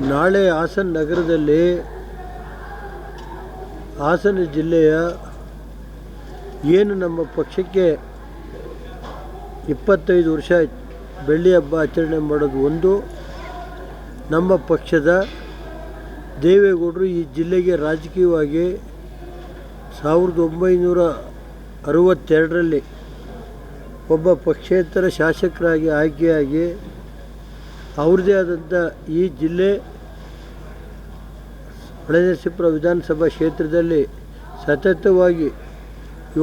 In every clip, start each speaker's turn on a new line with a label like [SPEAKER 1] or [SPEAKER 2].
[SPEAKER 1] ನಾಳೆ ಹಾಸನ ನಗರದಲ್ಲಿ ಹಾಸನ ಜಿಲ್ಲೆಯ ಏನು ನಮ್ಮ ಪಕ್ಷಕ್ಕೆ ಇಪ್ಪತ್ತೈದು ವರ್ಷ ಬೆಳ್ಳಿ ಹಬ್ಬ ಆಚರಣೆ ಮಾಡೋದು ಒಂದು. ನಮ್ಮ ಪಕ್ಷದ ದೇವೇಗೌಡರು ಈ ಜಿಲ್ಲೆಗೆ ರಾಜಕೀಯವಾಗಿ ಸಾವಿರದ ಒಂಬೈನೂರ ಅರವತ್ತೆರಡರಲ್ಲಿ ಒಬ್ಬ ಪಕ್ಷೇತರ ಶಾಸಕರಾಗಿ ಆಯ್ಕೆಯಾಗಿ ಅವ್ರದ್ದೇ ಆದಂಥ ಈ ಜಿಲ್ಲೆ ಹೊಳೆನರಸೀಪುರ ವಿಧಾನಸಭಾ ಕ್ಷೇತ್ರದಲ್ಲಿ ಸತತವಾಗಿ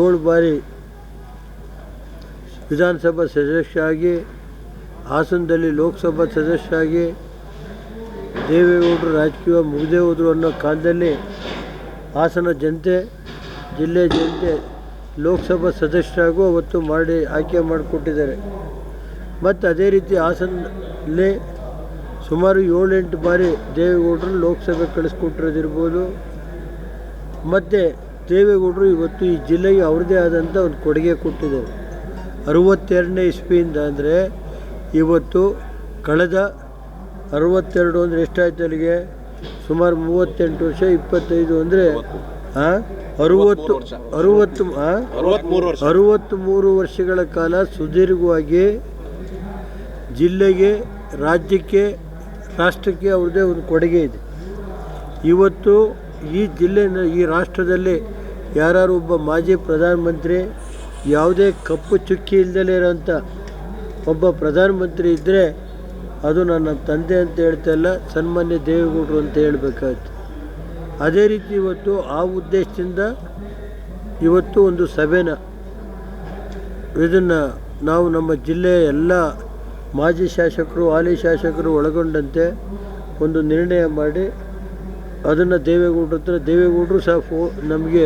[SPEAKER 1] ಏಳು ಬಾರಿ ವಿಧಾನಸಭಾ ಸದಸ್ಯರಾಗಿ, ಹಾಸನದಲ್ಲಿ ಲೋಕಸಭಾ ಸದಸ್ಯರಾಗಿ, ದೇವೇಗೌಡರು ರಾಜಕೀಯ ಮುಗಿದೇ ಹೋದರು ಅನ್ನೋ ಕಾಲದಲ್ಲಿ ಹಾಸನ ಜನತೆ, ಜಿಲ್ಲೆ ಜನತೆ ಲೋಕಸಭಾ ಸದಸ್ಯರಾಗೂ ಅವತ್ತು ಮಾಡಿ ಆಯ್ಕೆ ಮಾಡಿಕೊಟ್ಟಿದ್ದಾರೆ. ಮತ್ತು ಅದೇ ರೀತಿ ಹಾಸನಲ್ಲಿ ಸುಮಾರು ಏಳೆಂಟು ಬಾರಿ ದೇವೇಗೌಡರು ಲೋಕಸಭೆ ಕಳಿಸ್ಕೊಟ್ಟಿರೋದಿರ್ಬೋದು. ಮತ್ತು ದೇವೇಗೌಡರು ಇವತ್ತು ಈ ಜಿಲ್ಲೆಗೆ ಅವ್ರದ್ದೇ ಆದಂಥ ಒಂದು ಕೊಡುಗೆ ಕೊಟ್ಟಿದ್ದಾರೆ. ಅರುವತ್ತೆರಡನೇ ಇಸ್ವಿಯಿಂದ ಅಂದರೆ ಇವತ್ತು ಕಳೆದ ಅರುವತ್ತೆರಡು ಅಂದರೆ ಎಷ್ಟಾಯ್ತು ಅಲ್ಲಿಗೆ? ಸುಮಾರು ಮೂವತ್ತೆಂಟು ವರ್ಷ ಇಪ್ಪತ್ತೈದು ಅಂದರೆ ಹಾಂ ಅರುವತ್ತು ಅರುವತ್ತು ಅರುವತ್ತ್ಮೂರು ವರ್ಷಗಳ ಕಾಲ ಸುದೀರ್ಘವಾಗಿ ಜಿಲ್ಲೆಗೆ, ರಾಜ್ಯಕ್ಕೆ, ರಾಷ್ಟ್ರಕ್ಕೆ ಅವ್ರದ್ದೇ ಒಂದು ಕೊಡುಗೆ ಇದೆ. ಇವತ್ತು ಈ ಜಿಲ್ಲೆ ಈ ರಾಷ್ಟ್ರದಲ್ಲಿ ಯಾರು ಒಬ್ಬ ಮಾಜಿ ಪ್ರಧಾನಮಂತ್ರಿ, ಯಾವುದೇ ಕಪ್ಪು ಚುಕ್ಕಿ ಇಲ್ದಲೇ ಇರೋಂಥ ಒಬ್ಬ ಪ್ರಧಾನಮಂತ್ರಿ ಇದ್ದರೆ ಅದು ನನ್ನ ತಂದೆ ಅಂತ ಹೇಳ್ತಾಯಿಲ್ಲ ಸನ್ಮಾನ್ಯ ದೇವೇಗೌಡರು ಅಂತ ಹೇಳಬೇಕಾಯ್ತು. ಅದೇ ರೀತಿ ಇವತ್ತು ಆ ಉದ್ದೇಶದಿಂದ ಇವತ್ತು ಒಂದು ಸಭೆನ ಇದನ್ನು ನಾವು ನಮ್ಮ ಜಿಲ್ಲೆಯ ಎಲ್ಲ ಮಾಜಿ ಶಾಸಕರು, ಹಾಲಿ ಶಾಸಕರು ಒಳಗೊಂಡಂತೆ ಒಂದು ನಿರ್ಣಯ ಮಾಡಿ ಅದನ್ನು ದೇವೇಗೌಡರ ಹತ್ರ, ದೇವೇಗೌಡರು ಸಹ ಫೋ, ನಮಗೆ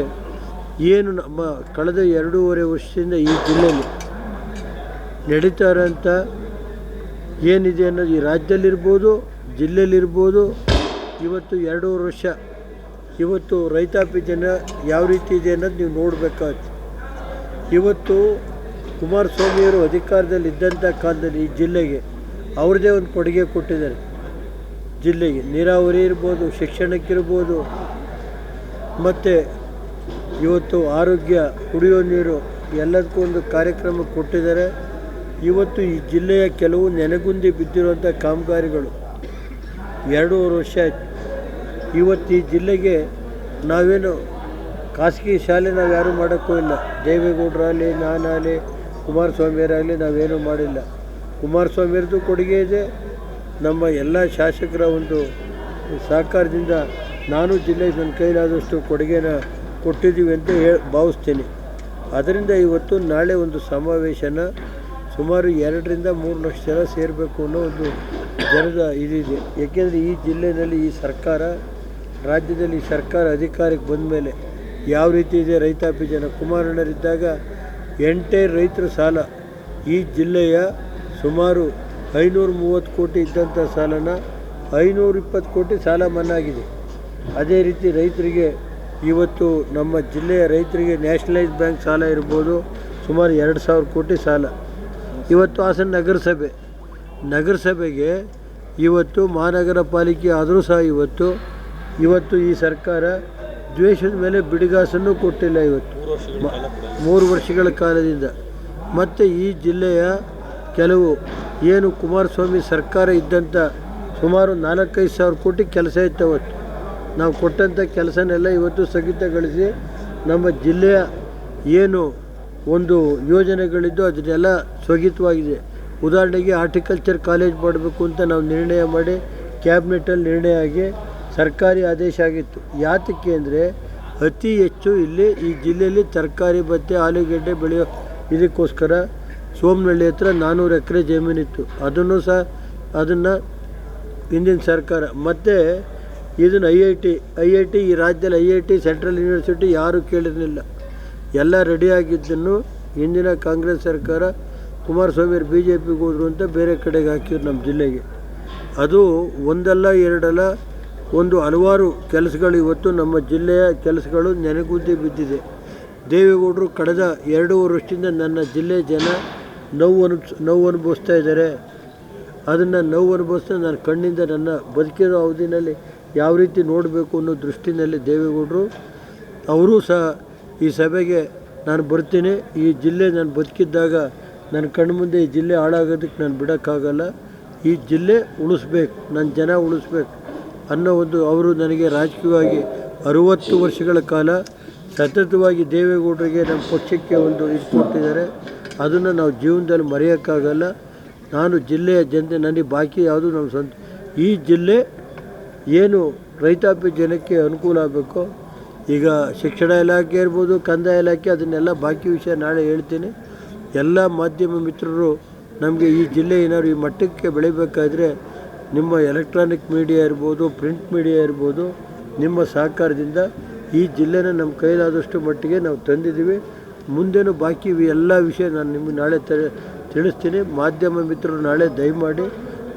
[SPEAKER 1] ಏನು ನಮ್ಮ ಕಳೆದ ಎರಡೂವರೆ ವರ್ಷದಿಂದ ಈ ಜಿಲ್ಲೆಯಲ್ಲಿ ನಡೀತಾ ಇರೋಂಥ ಏನಿದೆ ಅನ್ನೋದು ಈ ರಾಜ್ಯದಲ್ಲಿರ್ಬೋದು, ಜಿಲ್ಲೆಯಲ್ಲಿರ್ಬೋದು, ಇವತ್ತು ಎರಡೂವರೆ ವರ್ಷ, ಇವತ್ತು ರೈತಾಪಿ ಜನ ಯಾವ ರೀತಿ ಇದೆ ಅನ್ನೋದು ನೀವು ನೋಡಬೇಕಾಯ್ತು ಇವತ್ತು ಕುಮಾರಸ್ವಾಮಿಯವರು ಅಧಿಕಾರದಲ್ಲಿ ಇದ್ದಂಥ ಕಾಲದಲ್ಲಿ ಈ ಜಿಲ್ಲೆಗೆ ಅವ್ರದ್ದೇ ಒಂದು ಕೊಡುಗೆ ಕೊಟ್ಟಿದ್ದಾರೆ. ಜಿಲ್ಲೆಗೆ ನೀರಾವರಿ ಇರ್ಬೋದು, ಶಿಕ್ಷಣಕ್ಕಿರ್ಬೋದು, ಮತ್ತು ಇವತ್ತು ಆರೋಗ್ಯ, ಕುಡಿಯೋ ನೀರು ಎಲ್ಲದಕ್ಕೂ ಒಂದು ಕಾರ್ಯಕ್ರಮ ಕೊಟ್ಟಿದ್ದಾರೆ. ಇವತ್ತು ಈ ಜಿಲ್ಲೆಯ ಕೆಲವು ನೆನೆಗುಂದಿ ಬಿದ್ದಿರುವಂಥ ಕಾಮಗಾರಿಗಳು ಎರಡೂವರೆ ವರ್ಷ ಇವತ್ತು ಈ ಜಿಲ್ಲೆಗೆ ನಾವೇನು ಖಾಸಗಿ ಶಾಲೆ ನಾವು ಯಾರೂ ಮಾಡೋಕ್ಕೂ ಇಲ್ಲ. ದೇವೇಗೌಡರಾಗಲಿ, ನಾನಾಗಲಿ ಕುಮಾರಸ್ವಾಮಿಯರಾಗಲಿ ನಾವೇನೂ ಮಾಡಿಲ್ಲ. ಕುಮಾರಸ್ವಾಮಿಯರದ್ದು ಕೊಡುಗೆ ಇದೆ. ನಮ್ಮ ಎಲ್ಲ ಶಾಸಕರ ಒಂದು ಸಹಕಾರದಿಂದ ನಾನು ಜಿಲ್ಲೆಗೆ ನನ್ನ ಕೈಲಾದಷ್ಟು ಕೊಡುಗೆನ ಕೊಟ್ಟಿದ್ದೀವಿ ಅಂತ ಹೇಳಿ ಭಾವಿಸ್ತೀನಿ. ಅದರಿಂದ ಇವತ್ತು ನಾಳೆ ಒಂದು ಸಮಾವೇಶನ ಸುಮಾರು ಎರಡರಿಂದ ಮೂರು ಲಕ್ಷ ಜನ ಸೇರಬೇಕು ಅನ್ನೋ ಒಂದು ಜನದ ಇದಿದೆ. ಏಕೆಂದರೆ ಈ ಜಿಲ್ಲೆಯಲ್ಲಿ ಈ ಸರ್ಕಾರ, ರಾಜ್ಯದಲ್ಲಿ ಸರ್ಕಾರ ಅಧಿಕಾರಕ್ಕೆ ಬಂದ ಮೇಲೆ ಯಾವ ರೀತಿ ಇದೆ ರೈತಾಪಿ ಜನ, ಕುಮಾರಣ್ಣರಿದ್ದಾಗ ಎಂಟೇ ರೈತರ ಸಾಲ. ಈ ಜಿಲ್ಲೆಯ ಸುಮಾರು ಐನೂರ ಮೂವತ್ತು ಕೋಟಿ ಇದ್ದಂಥ ಸಾಲನ ಐನೂರ ಇಪ್ಪತ್ತು ಕೋಟಿ ಸಾಲ ಮನ್ನಾಗಿದೆ. ಅದೇ ರೀತಿ ರೈತರಿಗೆ ಇವತ್ತು ನಮ್ಮ ಜಿಲ್ಲೆಯ ರೈತರಿಗೆ ನ್ಯಾಷನಲೈಸ್ ಬ್ಯಾಂಕ್ ಸಾಲ ಇರ್ಬೋದು, ಸುಮಾರು ಎರಡು ಸಾವಿರ ಕೋಟಿ ಸಾಲ. ಇವತ್ತು ಹಾಸನ ನಗರಸಭೆ. ನಗರಸಭೆಗೆ ಇವತ್ತು ಮಹಾನಗರ ಪಾಲಿಕೆ ಆದರೂ ಸಹ ಇವತ್ತು ಇವತ್ತು ಈ ಸರ್ಕಾರ ದ್ವೇಷದ ಮೇಲೆ ಬಿಡಿಗಾಸನ್ನು ಕೊಟ್ಟಿಲ್ಲ ಇವತ್ತು. ಮೂರು ವರ್ಷಗಳ ಕಾಲದಿಂದ. ಮತ್ತು ಈ ಜಿಲ್ಲೆಯ ಕೆಲವು ಏನು ಕುಮಾರಸ್ವಾಮಿ ಸರ್ಕಾರ ಇದ್ದಂಥ ಸುಮಾರು ನಾಲ್ಕೈದು ಸಾವಿರ ಕೋಟಿ ಕೆಲಸ ಇತ್ತು ಅವತ್ತು. ನಾವು ಕೊಟ್ಟಂಥ ಕೆಲಸನೆಲ್ಲ ಇವತ್ತು ಸ್ಥಗಿತಗೊಳಿಸಿ ನಮ್ಮ ಜಿಲ್ಲೆಯ ಏನು ಒಂದು ಯೋಜನೆಗಳಿದ್ದು ಅದನ್ನೆಲ್ಲ ಸ್ಥಗಿತವಾಗಿದೆ ಉದಾಹರಣೆಗೆ ಆರ್ಟಿಕಲ್ಚರ್ ಕಾಲೇಜ್ ಮಾಡಬೇಕು ಅಂತ ನಾವು ನಿರ್ಣಯ ಮಾಡಿ ಕ್ಯಾಬಿನೆಟಲ್ಲಿ ನಿರ್ಣಯ ಆಗಿ ಸರ್ಕಾರಿ ಆದೇಶ ಆಗಿತ್ತು. ಯಾತಕ್ಕೆ ಅಂದರೆ ಅತಿ ಹೆಚ್ಚು ಇಲ್ಲಿ ಈ ಜಿಲ್ಲೆಯಲ್ಲಿ ತರಕಾರಿ ಭತ್ತೆ, ಆಲೂಗೆಡ್ಡೆ ಬೆಳೆಯೋ ಇದಕ್ಕೋಸ್ಕರ ಸೋಮನಹಳ್ಳಿ ಹತ್ರ ನಾನ್ನೂರು ಎಕರೆ ಜಮೀನಿತ್ತು. ಅದನ್ನು ಸಹ ಅದನ್ನು ಹಿಂದಿನ ಸರ್ಕಾರ ಮತ್ತು ಇದನ್ನು I I T, I I T ಈ ರಾಜ್ಯದಲ್ಲಿ I I T, central university ಯಾರೂ ಕೇಳಿರಲಿಲ್ಲ. ಎಲ್ಲ ರೆಡಿಯಾಗಿದ್ದನ್ನು ಹಿಂದಿನ ಕಾಂಗ್ರೆಸ್ ಸರ್ಕಾರ ಕುಮಾರಸ್ವಾಮಿ ಬಿ ಜೆ ಪಿಗೆ ಹೋದ್ರು ಅಂತ ಬೇರೆ ಕಡೆಗೆ ಹಾಕಿದ್ರು ನಮ್ಮ ಜಿಲ್ಲೆಗೆ. ಅದು ಒಂದಲ್ಲ ಎರಡಲ್ಲ ಒಂದು ಹಲವಾರು ಕೆಲಸಗಳು ಇವತ್ತು ನಮ್ಮ ಜಿಲ್ಲೆಯ ಕೆಲಸಗಳು ನೆನೆಗುದ್ದಿ ಬಿದ್ದಿದೆ. ದೇವೇಗೌಡರು ಕಳೆದ ಎರಡೂವರೆ ವರ್ಷದಿಂದ ನನ್ನ ಜಿಲ್ಲೆಯ ಜನ ನೋವು ಅನು, ನೋವು ಅನುಭವಿಸ್ತಾ ಇದ್ದಾರೆ. ಅದನ್ನು ನೋವು ಅನುಭವಿಸ್ತಾ ನನ್ನ ಕಣ್ಣಿಂದ ನನ್ನ ಬದುಕಿರೋ ಅವಧಿನಲ್ಲಿ ಯಾವ ರೀತಿ ನೋಡಬೇಕು ಅನ್ನೋ ದೃಷ್ಟಿನಲ್ಲಿ ದೇವೇಗೌಡರು, ಅವರೂ ಸಹ ಈ ಸಭೆಗೆ ನಾನು ಬರ್ತೀನಿ. ಈ ಜಿಲ್ಲೆ ನಾನು ಬದುಕಿದ್ದಾಗ ನನ್ನ ಕಣ್ಣು ಮುಂದೆ ಈ ಜಿಲ್ಲೆ ಹಾಳಾಗೋದಕ್ಕೆ ನಾನು ಬಿಡೋಕ್ಕಾಗಲ್ಲ. ಈ ಜಿಲ್ಲೆ ಉಳಿಸ್ಬೇಕು, ನನ್ನ ಜನ ಉಳಿಸ್ಬೇಕು. ಅನ್ನೋ ಒಂದು ಅವರು ನನಗೆ ರಾಜಕೀಯವಾಗಿ ಅರುವತ್ತು ವರ್ಷಗಳ ಕಾಲ ಸತತವಾಗಿ ದೇವೇಗೌಡರಿಗೆ ನಮ್ಮ ಪಕ್ಷಕ್ಕೆ ಒಂದು ಇದು ಕೊಟ್ಟಿದ್ದಾರೆ. ಅದನ್ನು ನಾವು ಜೀವನದಲ್ಲಿ ಮರೆಯೋಕ್ಕಾಗಲ್ಲ. ನಾನು ಜಿಲ್ಲೆಯ ಜನತೆ, ನನಗೆ ಬಾಕಿ ಯಾವುದು ನಮ್ಮ ಸ್ವಂತ, ಈ ಜಿಲ್ಲೆ ಏನು ರೈತಾಪಿ ಜನಕ್ಕೆ ಅನುಕೂಲ ಆಗಬೇಕು? ಈಗ ಶಿಕ್ಷಣ ಇಲಾಖೆ ಇರ್ಬೋದು, ಕಂದಾಯ ಇಲಾಖೆ, ಅದನ್ನೆಲ್ಲ ಬಾಕಿ ವಿಷಯ ನಾಳೆ ಹೇಳ್ತೀನಿ. ಎಲ್ಲ ಮಾಧ್ಯಮ ಮಿತ್ರರು ನಮಗೆ ಈ ಜಿಲ್ಲೆ ಏನಾದ್ರು ಈ ಮಟ್ಟಕ್ಕೆ ಬೆಳಿಬೇಕಾದ್ರೆ ನಿಮ್ಮ ಎಲೆಕ್ಟ್ರಾನಿಕ್ ಮೀಡಿಯಾ ಇರ್ಬೋದು ಪ್ರಿಂಟ್ ಮೀಡಿಯಾ ಇರ್ಬೋದು, ನಿಮ್ಮ ಸಹಕಾರದಿಂದ ಈ ಜಿಲ್ಲೆನ ನಮ್ಮ ಕೈಲಾದಷ್ಟು ಮಟ್ಟಿಗೆ ನಾವು ತಂದಿದ್ದೀವಿ. ಮುಂದೇನು ಬಾಕಿ ಎಲ್ಲ ವಿಷಯ ನಾನು ನಿಮಗೆ ನಾಳೆ ತಿಳಿಸ್ತೀನಿ. ಮಾಧ್ಯಮ ಮಿತ್ರರು ನಾಳೆ ದಯಮಾಡಿ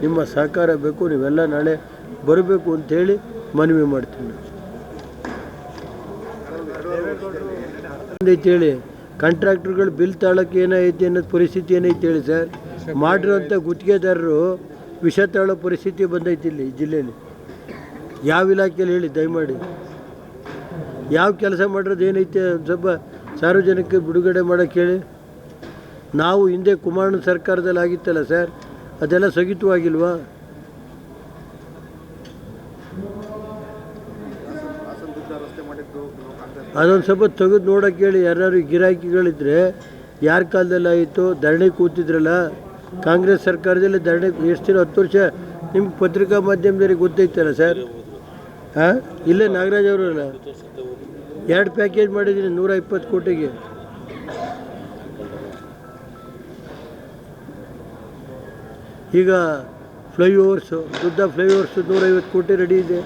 [SPEAKER 1] ನಿಮ್ಮ ಸಹಕಾರ ಬೇಕು, ನೀವೆಲ್ಲ ನಾಳೆ ಬರಬೇಕು ಅಂತೇಳಿ ಮನವಿ ಮಾಡ್ತೀನಿ. ಹೇಳಿ ಕಾಂಟ್ರಾಕ್ಟ್ರುಗಳು ಬಿಲ್ ತಾಳಕ್ಕೆ ಏನೈತಿ ಅನ್ನೋದು ಪರಿಸ್ಥಿತಿ ಏನೈತೆ ಹೇಳಿ ಸರ್? ಮಾಡಿರೋಂಥ ಗುತ್ತಿಗೆದಾರರು ವಿಷ ತಾಳೋ ಪರಿಸ್ಥಿತಿ ಬಂದೈತಿ ಇಲ್ಲಿ ಜಿಲ್ಲೆಯಲ್ಲಿ. ಯಾವ ಇಲಾಖೆಯಲ್ಲಿ ಹೇಳಿ, ದಯಮಾಡಿ. ಯಾವ ಕೆಲಸ ಮಾಡಿರೋದು ಏನೈತೆ ಸ್ವಲ್ಪ ಸಾರ್ವಜನಿಕ ಬಿಡುಗಡೆ ಮಾಡೋಕ್ಕೆ ಹೇಳಿ. ನಾವು ಹಿಂದೆ ಕುಮಾರ್ನ ಸರ್ಕಾರದಲ್ಲಿ ಆಗಿತ್ತಲ್ಲ ಸರ್, ಅದೆಲ್ಲ ಸ್ಥಗಿತವಾಗಿಲ್ವಾ? ಅದೊಂದು ಸ್ವಲ್ಪ ತೆಗೆದು ನೋಡೋಕೆ ಹೇಳಿ ಯಾರು ಗಿರಾಕಿಗಳಿದ್ರೆ, ಯಾರ ಕಾಲದಲ್ಲಿ ಆಯಿತು, ಧರಣಿ ಕೂತಿದ್ರಲ್ಲ ಕಾಂಗ್ರೆಸ್ ಸರ್ಕಾರದಲ್ಲಿ ಧರಣಿ ಎಷ್ಟು ಹತ್ತು ವರ್ಷ ನಿಮ್ಗೆ ಪತ್ರಿಕಾ ಮಾಧ್ಯಮದವ್ರಿಗೆ ಗೊತ್ತೈತಲ್ಲ ಸರ್? ಹಾಂ? ಇಲ್ಲೇ ನಾಗರಾಜ್ ಅವರಲ್ಲ? ಎರಡು ಪ್ಯಾಕೇಜ್ ಮಾಡಿದ್ದೀನಿ, ನೂರ ಇಪ್ಪತ್ತು ಕೋಟಿಗೆ. ಈಗ ಫ್ಲೈಓವರ್ಸು ಫ್ಲೈ ಫ್ಲೈಓವರ್ಸು ನೂರೈವತ್ತು ಕೋಟಿ ರೆಡಿ ಇದೆ.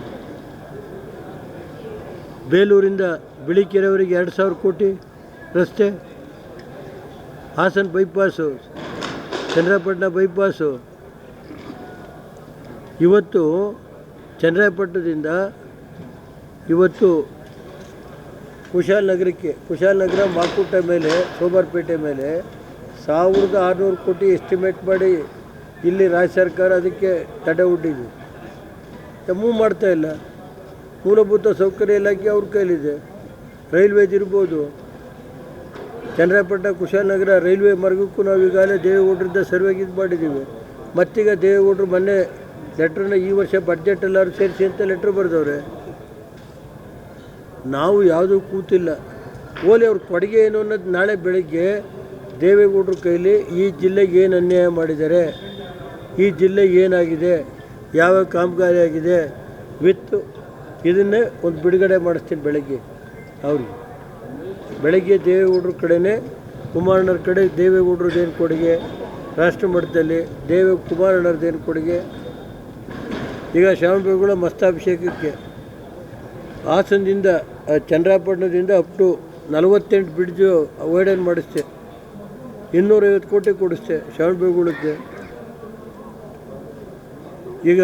[SPEAKER 1] ಬೇಲೂರಿಂದ ಬಿಳಿಕೆರೆವರೆಗೆ ಎರಡು ಸಾವಿರ ಕೋಟಿ ರಸ್ತೆ, ಹಾಸನ ಬೈಪಾಸು ಚನ್ನರಾಯಪಟ್ಟಣ ಬೈಪಾಸು. ಇವತ್ತು ಚಂದ್ರಪಟ್ಟಣದಿಂದ ಇವತ್ತು ಕುಶಾಲನಗರಕ್ಕೆ, ಕುಶಾಲನಗರ ಮಾಕುಟ್ಟ ಮೇಲೆ, ಸೋಮವಾರಪೇಟೆ ಮೇಲೆ ಸಾವಿರದ ಆರುನೂರು ಕೋಟಿ ಎಸ್ಟಿಮೇಟ್ ಮಾಡಿ ಇಲ್ಲಿ ರಾಜ್ಯ ಸರ್ಕಾರ ಅದಕ್ಕೆ ತಡೆ ಒಡ್ಡಿದೆ ಮೂವ್ ಮಾಡ್ತಾ ಇಲ್ಲ. ಮೂಲಭೂತ ಸೌಕರ್ಯ ಇಲಾಖೆ ಅವ್ರ ಕೈಲಿದೆ. ರೈಲ್ವೇಜ್ ಇರ್ಬೋದು. ಚನ್ನರಾಯಪಟ್ಟಣ ಕುಶಾಲನಗರ ರೈಲ್ವೆ ಮಾರ್ಗಕ್ಕೂ ನಾವು ಈಗಾಗಲೇ ದೇವೇಗೌಡರಿಂದ ಸರ್ವೆಗೆ ಇದು ಮಾಡಿದ್ದೀವಿ. ಮತ್ತೀಗ ದೇವೇಗೌಡರು ಮೊನ್ನೆ ಲೆಟ್ರನ್ನ ಈ ವರ್ಷ ಬಡ್ಜೆಟ್ ಎಲ್ಲರೂ ಸೇರಿಸಿ ಅಂತ ಲೆಟ್ರ್ ಬರೆದವ್ರೆ. ನಾವು ಯಾವುದೂ ಕೂತಿಲ್ಲ. ಓಲಿ ಅವ್ರ ಕೊಡುಗೆ ಏನು ಅನ್ನೋದು ನಾಳೆ ಬೆಳಗ್ಗೆ ದೇವೇಗೌಡರ ಕೈಲಿ ಈ ಜಿಲ್ಲೆಗೆ ಏನು ಅನ್ಯಾಯ ಮಾಡಿದ್ದಾರೆ? ಈ ಜಿಲ್ಲೆಗೆ ಏನಾಗಿದೆ? ಯಾವ ಕಾಮಗಾರಿ ಆಗಿದೆ? ವಿತ್ ಇದನ್ನೇ ಒಂದು ಬಿಡುಗಡೆ ಮಾಡಿಸ್ತೀನಿ ಬೆಳಗ್ಗೆ. ಅವ್ರಿಗೆ. ಬೆಳಗ್ಗೆ ದೇವೇಗೌಡರ ಕಡೆನೇ ಕುಮಾರಣ್ಣರ ಕಡೆ ದೇವೇಗೌಡರದ್ದೇನು ಕೊಡುಗೆ ರಾಷ್ಟ್ರ ಮಟ್ಟದಲ್ಲಿ ದೇವ ಕುಮಾರಣ್ಣರದ್ದೇನು ಕೊಡುಗೆ ಈಗ ಶ್ಯಾಮಬೇಗುಳ ಮಸ್ತಾಭಿಷೇಕಕ್ಕೆ ಹಾಸನದಿಂದ ಚಂದ್ರಾಪಟ್ಟಣದಿಂದ ಅಪ್ ಟು ನಲವತ್ತೆಂಟು ಬ್ರಿಡ್ಜು ವೈಡನ್ ಮಾಡಿಸ್ತೆ. ಇನ್ನೂರೈವತ್ತು ಕೋಟಿ ಕೊಡಿಸ್ತೆ ಈಗ ಈಗ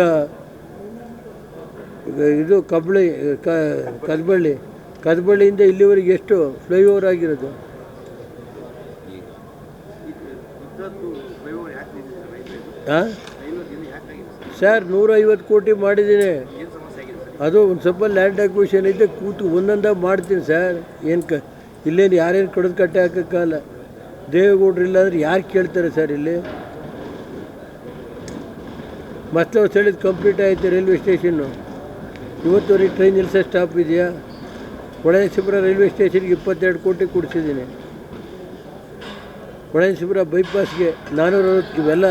[SPEAKER 1] ಇದು ಕಬಳಿ, ಕ, ಕದಬಳ್ಳಿ. ಕದಬಳ್ಳಿಯಿಂದ ಇಲ್ಲಿವರೆಗೆ ಎಷ್ಟು ಫ್ಲೈಓವರ್ ಆಗಿರೋದು? ಹಾಂ ಸರ್, ನೂರೈವತ್ತು ಕೋಟಿ ಮಾಡಿದ್ದೀನಿ. ಅದು ಒಂದು ಸ್ವಲ್ಪ ಲ್ಯಾಂಡ್ ಅಕ್ವಿಷನ್ ಇದ್ದೆ ಕೂತು ಒಂದೊಂದ ಮಾಡ್ತೀನಿ ಸರ್. ಏನು ಕ ಇಲ್ಲೇನು ಯಾರೇನು ಕಡಿದು ಕಟ್ಟೆ ಹಾಕೋಕ್ಕಲ್ಲ ದೇವೇಗೌಡರು ಇಲ್ಲಾಂದ್ರೆ ಯಾರು ಕೇಳ್ತಾರೆ ಸರ್ ಇಲ್ಲಿ? ಮತ್ತೆ ಸ್ಥಳದ ಕಂಪ್ಲೀಟ್ ಆಯಿತು ರೈಲ್ವೆ ಸ್ಟೇಷನ್ನು. ಇವತ್ತುವರೆಗೆ ಟ್ರೈನ್ ನಿಲ್ಸೋ ಸ್ಟಾಪ್ ಇದೆಯಾ? ಒಳನರಸೀಪುರ ರೈಲ್ವೆ ಸ್ಟೇಷನ್ಗೆ ಇಪ್ಪತ್ತೆರಡು ಕೋಟಿ ಕೊಡಿಸಿದ್ದೀನಿ. ಒಳನರಸೀಪುರ ಬೈಪಾಸ್ಗೆ ನಾನೂರ ಅರವತ್ತು ಇವೆಲ್ಲ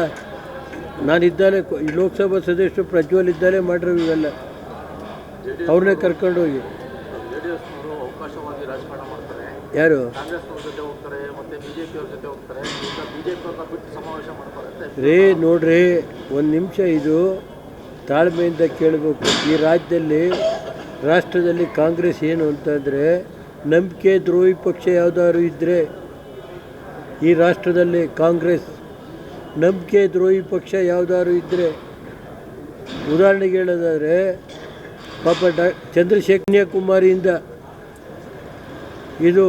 [SPEAKER 1] ನಾನಿದ್ದಾಲೆ ಈ ಲೋಕಸಭಾ ಸದಸ್ಯರು ಪ್ರಜ್ವಲ್ ಇದ್ದಾಲೆ ಮಾಡಿರೋ ಇವೆಲ್ಲ. ಅವ್ರನ್ನೇ ಕರ್ಕೊಂಡು ಹೋಗಿ.
[SPEAKER 2] ಜೆಡಿಎಸ್ನವರು ಅವಕಾಶವಾದಿ ರಾಜಕಾರಣ ಮಾಡ್ತಾರೆ.
[SPEAKER 1] ಯಾರು? ರೇ ನೋಡ್ರಿ ಒಂದು ನಿಮಿಷ ಇದು ತಾಳ್ಮೆಯಿಂದ ಕೇಳಬೇಕು. ಈ ರಾಜ್ಯದಲ್ಲಿ ರಾಷ್ಟ್ರದಲ್ಲಿ ಕಾಂಗ್ರೆಸ್ ಏನು ಅಂತಂದರೆ ನಂಬಿಕೆ, ದ್ರೋಹಿ ಪಕ್ಷ ಯಾವುದಾದ್ರು ಇದ್ದರೆ ಈ ರಾಷ್ಟ್ರದಲ್ಲಿ ಕಾಂಗ್ರೆಸ್, ನಂಬಿಕೆ, ದ್ರೋಹಿ ಪಕ್ಷ ಯಾವುದಾದ್ರು ಇದ್ದರೆ ಉದಾಹರಣೆಗೆ ಹೇಳೋದಾದರೆ ಪಾಪ ಡಾ ಚಂದ್ರಶೇಖರ್ ಕನ್ಯಾಕುಮಾರಿಯಿಂದ ಇದು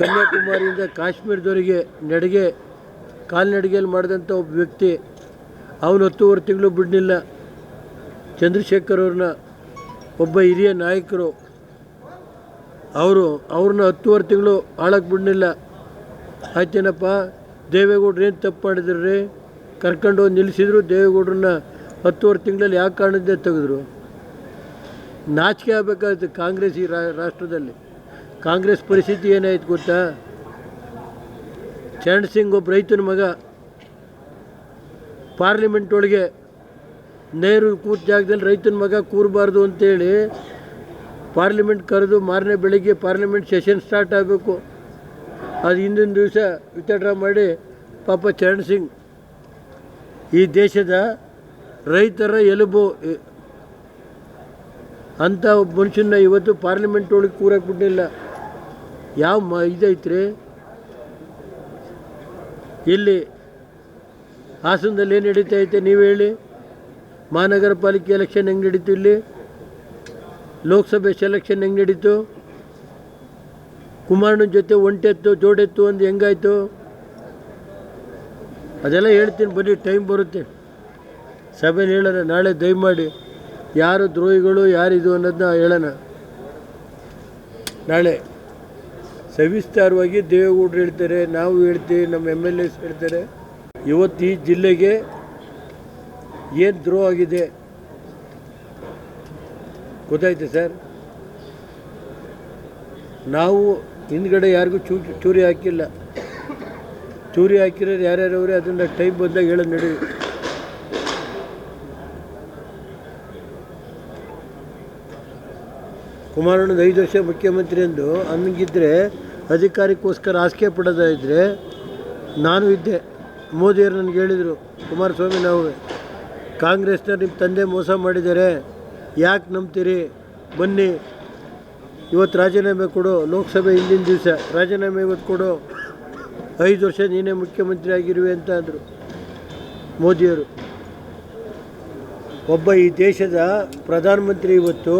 [SPEAKER 1] ಕನ್ಯಾಕುಮಾರಿಯಿಂದ ಕಾಶ್ಮೀರದವರಿಗೆ ನಡಿಗೆ, ಕಾಲ್ನಡಿಗೆಯಲ್ಲಿ ಮಾಡಿದಂಥ ಒಬ್ಬ ವ್ಯಕ್ತಿ, ಅವನು ಹತ್ತುವರೆ ತಿಂಗಳು ಬಿಡಲಿಲ್ಲ. ಚಂದ್ರಶೇಖರ್ ಅವ್ರನ್ನ ಒಬ್ಬ ಹಿರಿಯ ನಾಯಕರು, ಅವರು, ಅವ್ರನ್ನ ಹತ್ತುವರೆ ತಿಂಗಳು ಆಳಕ್ಕೆ ಬಿಡಲಿಲ್ಲ. ಆಯ್ತೇನಪ್ಪ, ದೇವೇಗೌಡ್ರು ಏನು ತಪ್ಪು ಮಾಡಿದ್ರು? ರೀ ಕರ್ಕೊಂಡು ನಿಲ್ಲಿಸಿದ್ರು, ದೇವೇಗೌಡ್ರನ್ನ ಹತ್ತುವರೆ ತಿಂಗಳಲ್ಲಿ ಯಾಕೆ ಕಾರಣದಿಂದ ತೆಗೆದ್ರು? ನಾಚಿಕೆ ಆಗಬೇಕಾಯ್ತು ಕಾಂಗ್ರೆಸ್ ಈ ರಾಷ್ಟ್ರದಲ್ಲಿ. ಕಾಂಗ್ರೆಸ್ ಪರಿಸ್ಥಿತಿ ಏನಾಯ್ತು ಗೊತ್ತಾ? ಚರಣ್ ಸಿಂಗ್ ಒಬ್ಬ ರೈತನ ಮಗ, ಪಾರ್ಲಿಮೆಂಟ್ ಒಳಗೆ ನೆಹರು ಕೂತ ಜಾಗದಲ್ಲಿ ರೈತನ ಮಗ ಕೂರಬಾರ್ದು ಅಂತೇಳಿ ಪಾರ್ಲಿಮೆಂಟ್ ಕರೆದು ಮಾರನೇ ಬೆಳಗ್ಗೆ ಪಾರ್ಲಿಮೆಂಟ್ ಸೆಷನ್ ಸ್ಟಾರ್ಟ್ ಆಗಬೇಕು. ಅದು ಹಿಂದಿನ ದಿವಸ ವಿತಡ್ರಾ ಮಾಡಿ ಪಾಪ ಚರಣ್ ಸಿಂಗ್ ಈ ದೇಶದ ರೈತರ ಎಲುಬು. ಅಂಥ ಒಬ್ಬ ಮನುಷ್ಯನ ಇವತ್ತು ಪಾರ್ಲಿಮೆಂಟ್ ಒಳಗೆ ಕೂರಕ್ಕೆ ಬಿಡಲಿಲ್ಲ ಯಾವ ಮ, ಇದೈತ್ರಿ? ಇಲ್ಲಿ ಹಾಸನದಲ್ಲಿ ಏನು ನಡೀತಾ ಐತೆ ನೀವು ಹೇಳಿ? ಮಹಾನಗರ ಪಾಲಿಕೆ ಎಲೆಕ್ಷನ್ ಹೆಂಗೆ ನಡೀತು ಇಲ್ಲಿ? ಲೋಕಸಭೆ ಸೆಲೆಕ್ಷನ್ ಹೆಂಗೆ ನಡೀತು? ಕುಮಾರನ ಜೊತೆ ಒಂಟೆತ್ತು, ಜೋಡೆತ್ತು ಒಂದು ಹೆಂಗಾಯಿತು? ಅದೆಲ್ಲ ಹೇಳ್ತೀನಿ, ಬರೀ ಟೈಮ್ ಬರುತ್ತೆ. ಸಭೆಯಲ್ಲಿ ಹೇಳೋಣ, ನಾಳೆ ದಯಮಾಡಿ. ಯಾರು ದ್ರೋಹಿಗಳು ಯಾರಿದು ಅನ್ನೋದನ್ನ ಹೇಳೋಣ. ನಾಳೆ ಸವಿಸ್ತಾರವಾಗಿ ದೇವೇಗೌಡರು ಹೇಳ್ತಾರೆ, ನಾವು ಹೇಳ್ತೀವಿ, ನಮ್ಮ ಎಂ ಎಲ್ ಎಸ್ ಹೇಳ್ತಾರೆ. ಇವತ್ತು ಈ ಜಿಲ್ಲೆಗೆ ಏನು ದ್ರೋಹ ಆಗಿದೆ? ಗೊತ್ತಾಯ್ತು ಸರ್? ನಾವು ಹಿಂದ್ಗಡೆ ಯಾರಿಗೂ ಚೂ, ಚೂರಿ ಹಾಕಿಲ್ಲ. ಚೂರಿ ಹಾಕಿರೋರು ಯಾರ್ಯಾರವ್ರೆ, ಅದನ್ನು ಟೈಮ್ ಬಂದಾಗ ಹೇಳೋದು ನಡಿ. ಕುಮಾರಣ್ಣದ ಐದು ವರ್ಷ ಮುಖ್ಯಮಂತ್ರಿ ಎಂದು ಹಂಗಿದ್ರೆ ಅಧಿಕಾರಕ್ಕೋಸ್ಕರ ಆಸ್ಕೆ ಪಡೋದಾಯಿದ್ರೆ ನಾನು ಇದ್ದೆ. ಮೋದಿಯವರು ನನಗೆ ಹೇಳಿದರು, ಕುಮಾರಸ್ವಾಮಿ, ನಾವು. ಕಾಂಗ್ರೆಸ್ನ ನಿಮ್ಮ ತಂದೆ ಮೋಸ ಮಾಡಿದ್ದಾರೆ, ಯಾಕೆ ನಂಬ್ತೀರಿ? ಬನ್ನಿ. ಇವತ್ತು ರಾಜೀನಾಮೆ ಕೊಡು, ಲೋಕಸಭೆ ಹಿಂದಿನ ದಿವಸ ರಾಜೀನಾಮೆ ಇವತ್ತು ಕೊಡು. ಐದು ವರ್ಷ ನೀನೇ ಮುಖ್ಯಮಂತ್ರಿ ಆಗಿರುವೆ ಅಂತ ಅಂದರು ಮೋದಿಯವರು. ಒಬ್ಬ ಈ ದೇಶದ ಪ್ರಧಾನಮಂತ್ರಿ ಇವತ್ತು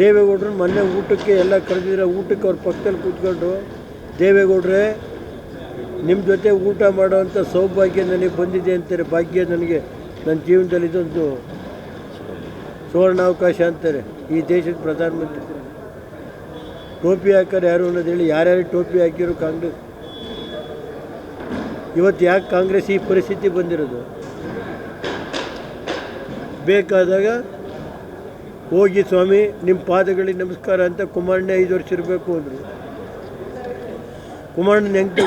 [SPEAKER 1] ದೇವೇಗೌಡರು ಮೊನ್ನೆ ಊಟಕ್ಕೆ ಎಲ್ಲ ಕರೆದಿದ್ರೆ ಊಟಕ್ಕೆ ಅವ್ರ ಪಕ್ಕದಲ್ಲಿ ಕೂತ್ಕೊಂಡು, ದೇವೇಗೌಡ್ರೆ ನಿಮ್ಮ ಜೊತೆ ಊಟ ಮಾಡೋವಂಥ ಸೌಭಾಗ್ಯ ನನಗೆ ಬಂದಿದೆ ಅಂತಾರೆ. ಭಾಗ್ಯ ನನಗೆ. ನನ್ನ ಜೀವನದಲ್ಲಿ ಇದೊಂದು ಸುವರ್ಣಾವಕಾಶ ಅಂತಾರೆ. ಈ ದೇಶದ ಪ್ರಧಾನಮಂತ್ರಿ. ಟೋಪಿ ಹಾಕೋರು ಯಾರು ಅನ್ನೋದು ಹೇಳಿ ಯಾರ್ಯಾರು ಟೋಪಿ ಹಾಕಿರೋ ಕಾಂಗ್ರೆಸ್. ಇವತ್ತು ಯಾಕೆ ಕಾಂಗ್ರೆಸ್ ಈ ಪರಿಸ್ಥಿತಿ ಬಂದಿರೋದು? ಬೇಕಾದಾಗ ಹೋಗಿ ಸ್ವಾಮಿ ನಿಮ್ಮ ಪಾದಗಳಿಗೆ ನಮಸ್ಕಾರ ಅಂತ ಕುಮಾರಣ್ಣ ಐದು ವರ್ಷ ಇರಬೇಕು ಅಂದರು. ಕುಮಾರಣ್ಣ ಹೆಂಗೆ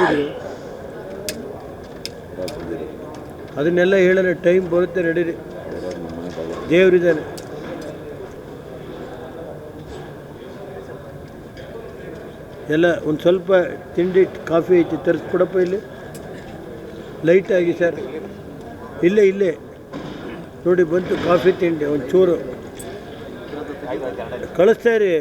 [SPEAKER 1] ಅದನ್ನೆಲ್ಲ ಹೇಳೋಣ ಟೈಮ್ ಬರುತ್ತೆ, ನಡೀರಿ. ದೇವರಿದ್ದಾನೆ. ಎಲ್ಲ ಒಂದು ಸ್ವಲ್ಪ ತಿಂಡಿ, ಕಾಫಿ ಐತಿ ತರಿಸ್ಕೊಡಪ್ಪ ಇಲ್ಲಿ. ಲೈಟಾಗಿ ಸರ್. ಇಲ್ಲೇ ಇಲ್ಲೇ. ನೋಡಿ ಬಂತು, ಕಾಫಿ ತಿಂಡಿ, ಒಂದು ಚೂರು. ಕಳಿಸ್ತಾ ಇರಿ.